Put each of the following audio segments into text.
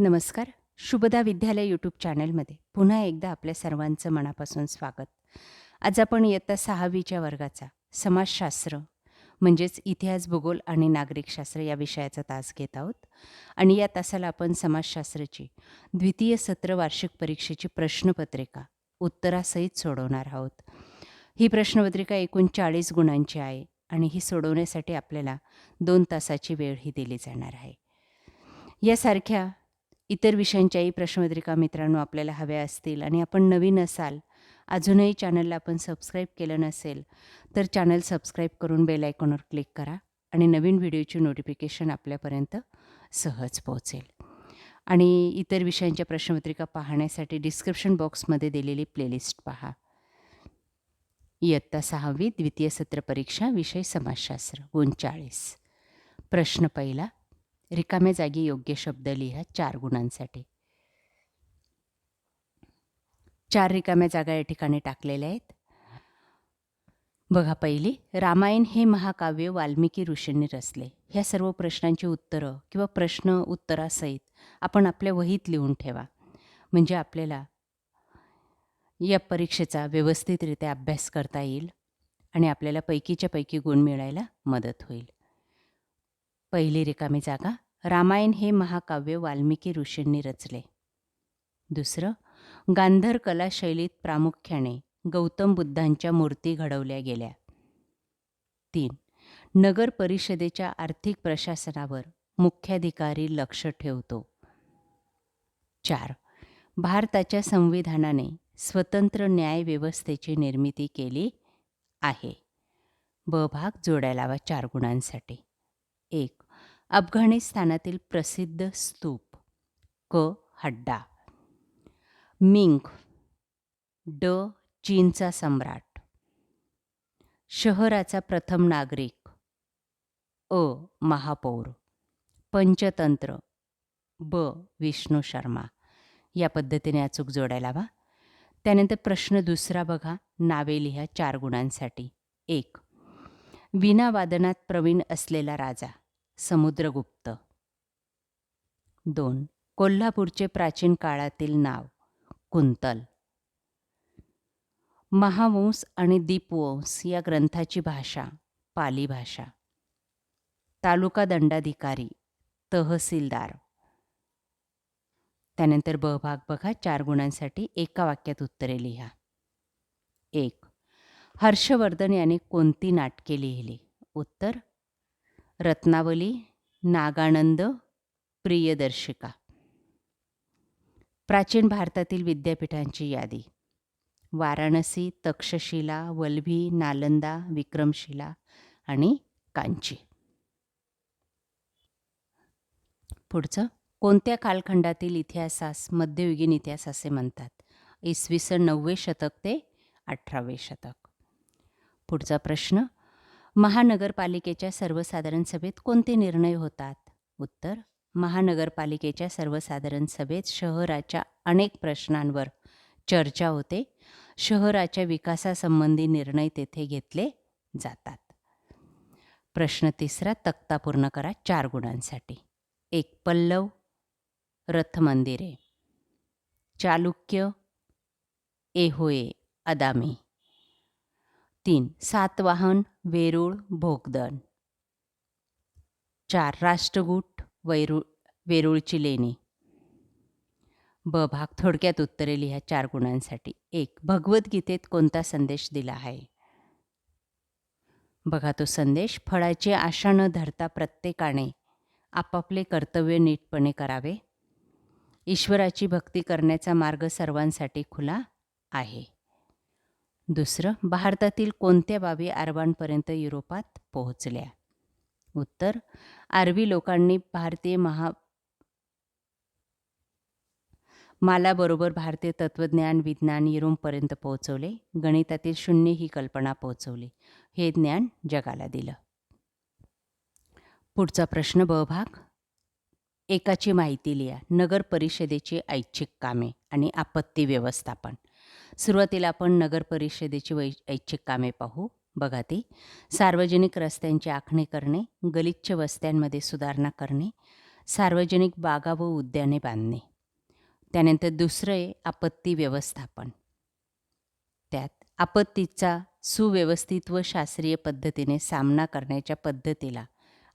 नमस्कार. शुभदा विद्यालय यूट्यूब चॅनलमध्ये पुन्हा एकदा आपल्या सर्वांचं मनापासून स्वागत. आज आपण इयत्ता सहावीच्या वर्गाचा समाजशास्त्र म्हणजेच इतिहास भूगोल आणि नागरिकशास्त्र या विषयाचा तास घेत आहोत. आणि या तासाला आपण समाजशास्त्राची द्वितीय सत्र वार्षिक परीक्षेची प्रश्नपत्रिका उत्तरासहित सोडवणार आहोत. ही प्रश्नपत्रिका एकूण चाळीस गुणांची आहे आणि ही सोडवण्यासाठी आपल्याला दोन तासाची वेळ ही दिली जाणार आहे. यासारख्या इतर विषयांच्याही प्रश्नपत्रिका मित्रांनो आपल्याला हव्या असतील आणि आपण नवीन असाल अजूनही चॅनलला आपण सबस्क्राईब केलं नसेल तर चॅनल सबस्क्राईब करून बेल आयकॉनवर क्लिक करा आणि नवीन व्हिडिओची नोटिफिकेशन आपल्यापर्यंत सहज पोहोचेल. आणि इतर विषयांच्या प्रश्नपत्रिका पाहण्यासाठी डिस्क्रिप्शन बॉक्समध्ये दिलेली प्लेलिस्ट पहा. इयत्ता सहावी द्वितीय सत्र परीक्षा विषय समाजशास्त्र गुण चाळीस प्रश्न पहिला रिकाम्या जागी योग्य शब्द लिहा चार गुणांसाठी. चार रिकाम्या जागा या ठिकाणी टाकलेल्या आहेत. बघा पहिली रामायण हे महाकाव्य वाल्मिकी ऋषींनी रचले. ह्या सर्व प्रश्नांची उत्तरं किंवा प्रश्न उत्तरासहित आपण आपल्या वहीत लिहून ठेवा. म्हणजे आपल्याला या परीक्षेचा व्यवस्थितरित्या अभ्यास करता येईल आणि आपल्याला पैकीच्या पैकी गुण मिळायला मदत होईल. पहिली रिकामी जागा रामायण हे महाकाव्य वाल्मिकी ऋषींनी रचले. दुसरं गांधर कला शैलीत प्रामुख्याने गौतम बुद्धांच्या मूर्ती घडवल्या गेल्या. तीन नगर परिषदेच्या आर्थिक प्रशासनावर मुख्याधिकारी लक्ष ठेवतो. चार भारताच्या संविधानाने स्वतंत्र न्याय व्यवस्थेची निर्मिती केली आहे. ब भाग जोड्या लावा चार गुणांसाठी. एक. अफगाणिस्तानातील प्रसिद्ध स्तूप. क. हड्डा. मिंग ड. चीनचा सम्राट. शहराचा प्रथम नागरिक. अ. महापौर. पंचतंत्र. ब. विष्णू शर्मा. या पद्धतीने अचूक जोडायला हवा. त्यानंतर प्रश्न दुसरा बघा. नावे लिहा चार गुणांसाठी. एक. विनावादनात प्रवीण असलेला राजा समुद्रगुप्त. दोन. कोल्हापूरचे प्राचीन काळातील नाव कुंतल. महावंश आणि दीपवंश या ग्रंथाची भाषा पाली भाषा. तालुका दंडाधिकारी तहसीलदार. त्यानंतर ब भाग बघा चार गुणांसाठी एका वाक्यात उत्तरे लिहा. एक. हर्षवर्धन याने कोणती नाटके लिहिली? उत्तर रत्नावली नागानंद प्रियदर्शिका. प्राचीन भारतातील विद्यापीठांची यादी. वाराणसी तक्षशिला वल्भी नालंदा विक्रमशिला आणि कांची. पुढचं कोणत्या कालखंडातील इतिहासास मध्ययुगीन इतिहास असे म्हणतात? इसवी सन नववे शतक ते अठरावे शतक. पुढचा प्रश्न. महानगरपालिकेच्या सर्वसाधारण सभेत कोणते निर्णय होतात? उत्तर महानगरपालिकेच्या सर्वसाधारण सभेत शहराच्या अनेक प्रश्नांवर चर्चा होते. शहराच्या विकासासंबंधी निर्णय तेथे घेतले जातात. प्रश्न तिसरा तक्ता पूर्ण करा चार गुणांसाठी. एक पल्लव रथ मंदिरे चालुक्य एहोए अदामी. तीन सातवाहन वेरूळ भोगदन चार राष्ट्रकूट वैरूळ वेरूळची लेणी. ब भाग थोडक्यात उत्तरे लिहा चार गुणांसाठी. एक भगवद्गीतेत कोणता संदेश दिला आहे? बघा तो संदेश फळाची आशा न धरता प्रत्येकाने आपापले कर्तव्य नीटपणे करावे. ईश्वराची भक्ती करण्याचा मार्ग सर्वांसाठी खुला आहे. दुसरं भारतातील कोणत्या बाबी अरबांपर्यंत युरोपात पोहोचल्या? उत्तर आरबी लोकांनी भारतीय महा मालाबरोबर भारतीय तत्त्वज्ञान विज्ञान युरोपपर्यंत पोहोचवले. गणितातील शून्य ही कल्पना पोहोचवली. हे ज्ञान जगाला दिलं. पुढचा प्रश्न ब भाग. एकाची माहिती लिहा. नगर परिषदेची ऐच्छिक कामे आणि आपत्ती व्यवस्थापन. सुरुवातीला आपण नगर परिषदेची वै ऐच्छिक कामे पाहू. बघा ती. सार्वजनिक रस्त्यांची आखणी करणे गलिच्छ वस्त्यांमध्ये सुधारणा करणे सार्वजनिक बागा व उद्याने बांधणे. त्यानंतर दुसरं आहे आपत्ती व्यवस्थापन. त्यात आपत्तीचा सुव्यवस्थित व शास्त्रीय पद्धतीने सामना करण्याच्या पद्धतीला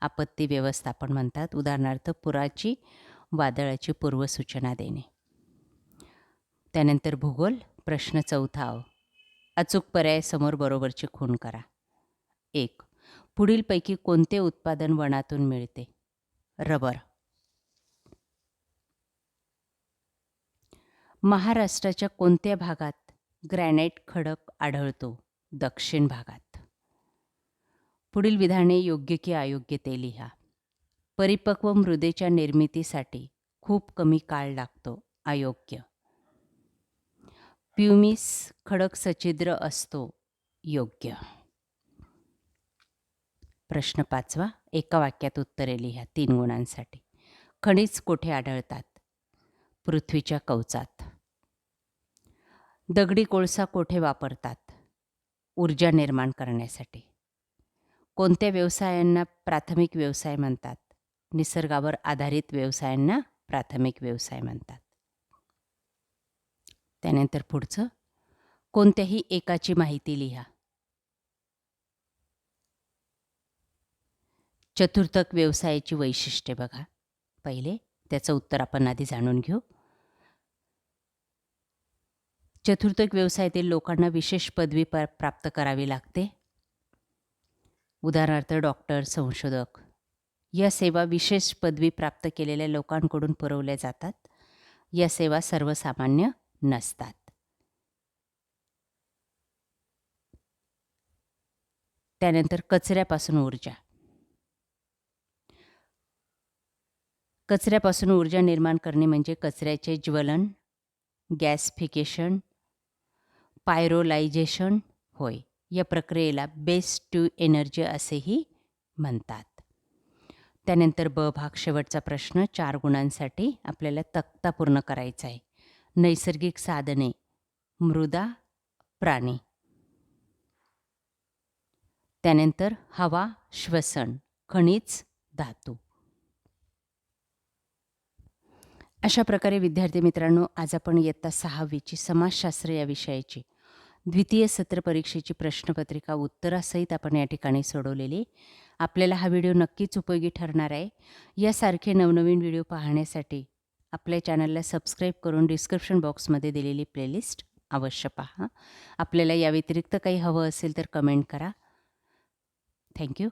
आपत्ती व्यवस्थापन म्हणतात. उदाहरणार्थ पुराची वादळाची पूर्वसूचना देणे. त्यानंतर भूगोल. प्रश्न चौथा अ. अचूक पर्याय समोर बरोबरची खूण करा. एक पुढीलपैकी कोणते उत्पादन वनातून मिळते? रबर. महाराष्ट्राच्या कोणत्या भागात ग्रॅनाइट खडक आढळतो? दक्षिण भागात. पुढील विधाने योग्य की अयोग्य ते लिहा. परिपक्व मृदेच्या निर्मितीसाठी खूप कमी काळ लागतो. अयोग्य. प्युमिस खडक सछिद्र असतो. योग्य. प्रश्न पाचवा. एका वाक्यात उत्तरे लिहा तीन गुणांसाठी. खनिज कोठे आढळतात? पृथ्वीच्या कवचात. दगडी कोळसा कोठे वापरतात? ऊर्जा निर्माण करण्यासाठी. कोणत्या व्यवसायांना प्राथमिक व्यवसाय म्हणतात? निसर्गावर आधारित व्यवसायांना प्राथमिक व्यवसाय म्हणतात. त्यानंतर पुढचं कोणत्याही एकाची माहिती लिहा. चतुर्थक व्यवसायाची वैशिष्ट्ये बघा. पहिले त्याचं उत्तर आपण आधी जाणून घेऊ. चतुर्थक व्यवसायातील लोकांना विशेष पदवी प्रा प्राप्त करावी लागते. उदाहरणार्थ डॉक्टर संशोधक. या सेवा विशेष पदवी प्राप्त केलेल्या लोकांकडून पुरवल्या जातात. या सेवा सर्वसामान्य नसतात. त्यानंतर कचऱ्यापासून ऊर्जा. कचऱ्यापासून ऊर्जा निर्माण करणे म्हणजे कचऱ्याचे ज्वलन गॅसफिकेशन पायरोलायझेशन होय या प्रक्रियेला बेस्ट टू एनर्जी असेही म्हणतात. त्यानंतर ब भाग शेवटचा प्रश्न चार गुणांसाठी आपल्याला तक्ता पूर्ण करायचा आहे. नैसर्गिक साधने मृदा प्राणी. त्यानंतर हवा श्वसन खनिज धातू. अशा प्रकारे विद्यार्थी मित्रांनो आज आपण इयत्ता सहावीची समाजशास्त्र या विषयाची द्वितीय सत्र परीक्षेची प्रश्नपत्रिका उत्तरासहित आपण या ठिकाणी सोडवलेली. आपल्याला हा व्हिडिओ नक्कीच उपयोगी ठरणार आहे. यासारखे नवनवीन व्हिडिओ पाहण्यासाठी आपल्या चॅनलला सबस्क्राईब करून डिस्क्रिप्शन बॉक्समध्ये दिलेली प्लेलिस्ट अवश्य पहा. आपल्याला या व्यतिरिक्त काही हवं असेल तर कमेंट करा. थँक्यू.